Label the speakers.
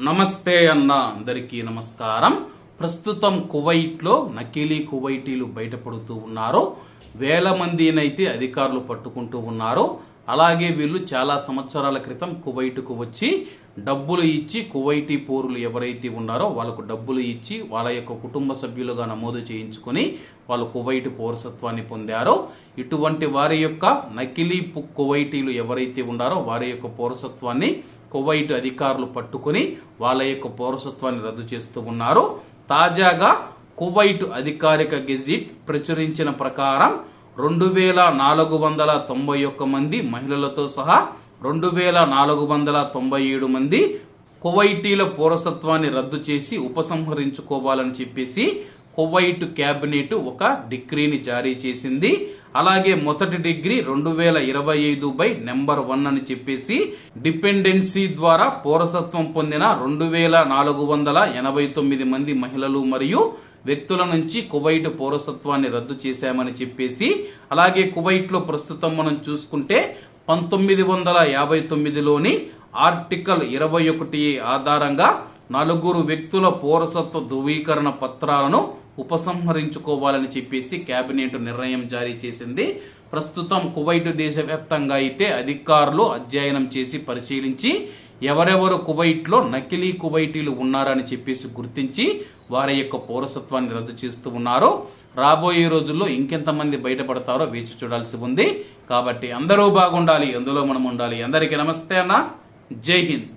Speaker 1: నమస్తే అన్న అందరికీ నమస్కారం. ప్రస్తుతం కువైట్లో నకిలీ కువైటీలు బయటపడుతూ ఉన్నారు. వేల మందినైతే అధికారులు పట్టుకుంటూ ఉన్నారు. అలాగే వీళ్ళు చాలా సంవత్సరాల క్రితం కువైట్కు వచ్చి డబ్బులు ఇచ్చి కువైటీ పౌరులు ఎవరైతే ఉన్నారో వాళ్ళకు డబ్బులు ఇచ్చి వాళ్ళ యొక్క కుటుంబ సభ్యులుగా నమోదు చేయించుకొని వాళ్ళు కువైట్ పౌరసత్వాన్ని పొందారో. ఇటువంటి వారి యొక్క నకిలీ కువైటీలు ఎవరైతే ఉన్నారో వారి యొక్క పౌరసత్వాన్ని కువైట్ అధికారులు పట్టుకుని వాళ్ళ యొక్క పౌరసత్వాన్ని రద్దు చేస్తూ ఉన్నారు. తాజాగా కువైట్ అధికారిక గెజిట్ ప్రచురించిన ప్రకారం రెండు వేల నాలుగు వందల తొంభై ఒక్క మంది మహిళలతో సహా రెండు వేల నాలుగు వందల తొంభై ఏడు మంది కువైటీల పౌరసత్వాన్ని రద్దు చేసి ఉపసంహరించుకోవాలని చెప్పేసి కువైట్ క్యాబినెట్ ఒక డిగ్రీని జారీ చేసింది. అలాగే మొదటి డిగ్రీ రెండు వేల ఇరవై ఐదు బై నెంబర్ వన్ అని చెప్పేసి డిపెండెన్సీ ద్వారా పౌరసత్వం పొందిన రెండు వేల నాలుగు వందల ఎనభై తొమ్మిది మంది మహిళలు మరియు వ్యక్తుల నుంచి కువైట్ పౌరసత్వాన్ని రద్దు చేశామని చెప్పేసి అలాగే కువైట్లో ప్రస్తుతం మనం చూసుకుంటే పంతొమ్మిది వందల యాభై తొమ్మిదిలోని ఆర్టికల్ ఇరవై ఒకటి ఆధారంగా నలుగురు వ్యక్తుల పౌరసత్వ ధృవీకరణ పత్రాలను ఉపసంహరించుకోవాలని చెప్పేసి కేబినెట్ నిర్ణయం జారీ చేసింది. ప్రస్తుతం కువైట్ దేశవ్యాప్తంగా అయితే అధికారులు అధ్యయనం చేసి పరిశీలించి ఎవరెవరు కువైట్లో నకిలీ కువైటీలు ఉన్నారని చెప్పేసి గుర్తించి వారి యొక్క పౌరసత్వాన్ని రద్దు చేస్తూ ఉన్నారు. రాబోయే రోజుల్లో ఇంకెంతమంది బయటపడతారో వేచి చూడాల్సి ఉంది. కాబట్టి అందరూ బాగుండాలి అందులో మనం ఉండాలి. అందరికీ నమస్తే అన్న. జై హింద్.